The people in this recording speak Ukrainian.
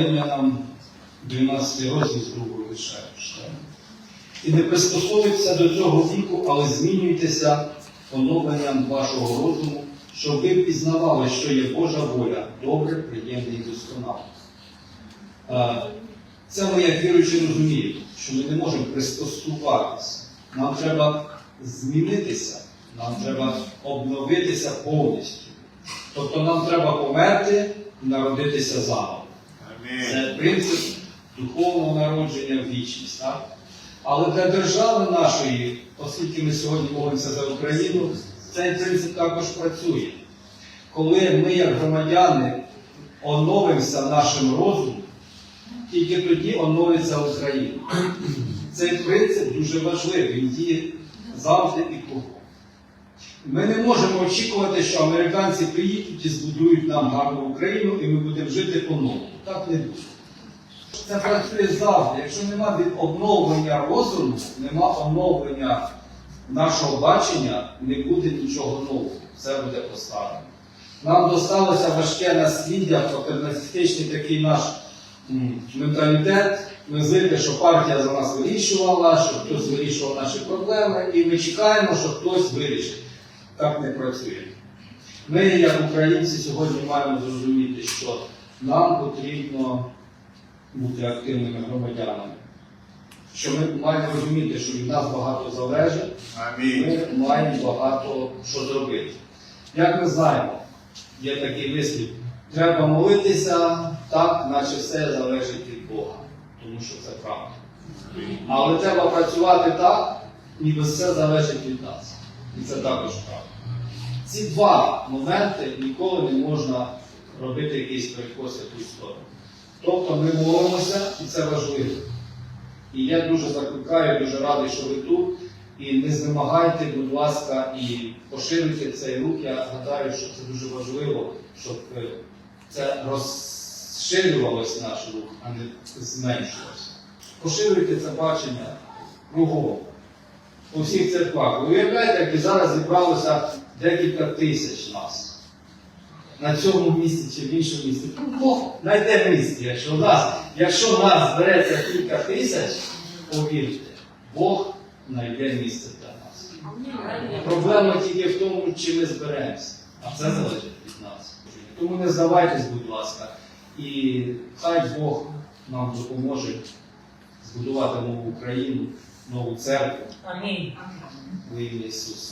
Римлянам 12 розділ з другого лише. І не пристосовуйтеся до цього віку, але змінюйтеся оновленням вашого розуму, щоб ви пізнавали, що є Божа воля, добре, приємне і досконале. Е, Це ми, як віруючі, розуміємо, що ми не можемо пристосуватися. Нам треба змінитися, нам треба обновитися повністю. Тобто нам треба померти і народитися заново. Це принцип духовного народження в вічність. Так? Але для держави нашої, оскільки ми сьогодні молимося за Україну, цей принцип також працює. Коли ми, як громадяни, оновимося нашим розумом, тільки тоді оновиться Україна. Цей принцип дуже важливий, він діє завжди і кругом. Ми не можемо очікувати, що американці приїдуть і збудують нам гарну Україну, і ми будемо жити по-новому. Так не буде. Це працює завжди. Якщо нема від обновлення розуму, нема оновлення нашого бачення, не буде нічого нового. Все буде поставлено. Нам досталося важке насліддя, патерналістичний такий наш менталітет. Ми звикли, що партія за нас вирішувала, що хтось вирішував наші проблеми, і ми чекаємо, що хтось вирішить. Так не працює. Ми, як українці, сьогодні маємо зрозуміти, що нам потрібно бути активними громадянами. Що ми маємо розуміти, що від нас багато залежить, Амінь. ми маємо багато що зробити. Як ми знаємо, є такий вислів, треба молитися так, наче все залежить від Бога, тому що це правда. Але треба працювати так, ніби все залежить від нас. І це також правда. Ці два моменти ніколи не можна робити якийсь перекос якусь сторону. Тобто ми молимося, і це важливо. І я дуже закликаю, дуже радий, що ви тут. І не знемагайте, будь ласка, і поширюйте цей рух. Я гадаю, що це дуже важливо, щоб е, це розширювалось наш рух, а не зменшувався. Поширюйте це бачення кругом у всіх церквах. Ви уявляєте, як зараз зібралося декілька тисяч нас. На цьому місці чи в іншому місці. Ну, Бог знайде місце, якщо нас, якщо нас збереться кілька тисяч, повірте, Бог знайде місце для нас. Проблема тільки в тому, чи ми зберемося. А це залежить від нас. Тому не здавайтесь, будь ласка. І хай Бог нам допоможе збудувати нову Україну, нову церкву Амінь. во ім'я Ісуса.